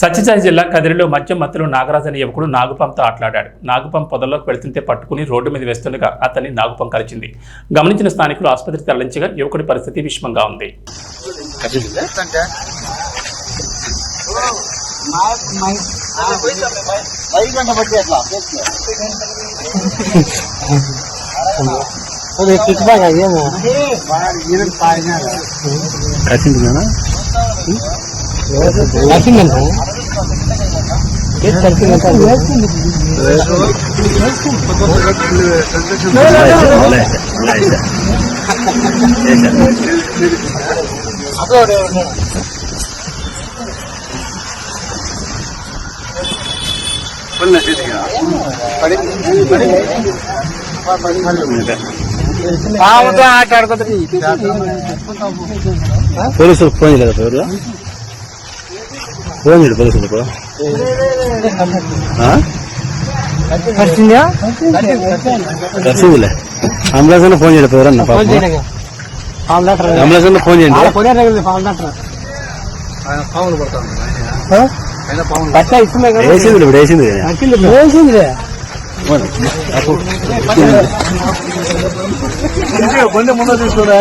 సత్యసాయి జిల్లా కదిరిలో మద్యం మత్తులో నాగరాజ్ అనే యువకుడు నాగుపంతో ఆటలాడాడు. నాగుపం పొదల్లోకి వెళుతుంటే పట్టుకుని రోడ్డు మీద వేస్తుండగా అతన్ని నాగుపం కలిచింది గమనించిన స్థానికులు ఆసుపత్రికి తరలించగా యువకుడి పరిస్థితి విషమంగా ఉంది. ఏమో ఆట ఆడుతుంది పోలీసులు ఫోన్ చేయలేదు ఎవరు ఫోన్ చేయడు పోలీసులకు వచ్చిందా కసిందిలే అంబులెన్స్ అన్న ఫోన్ చేయలేదు ఎవరన్నా పాపం. పాము డాక్టర్ అంబులెన్స్ అన్న ఫోన్ చేయండి పాము డాక్టర్ బట్ట ఇస్తుంది వేసింది ఇప్పుడు వేసింది వేసిందిలే. ముందు తీసుకురా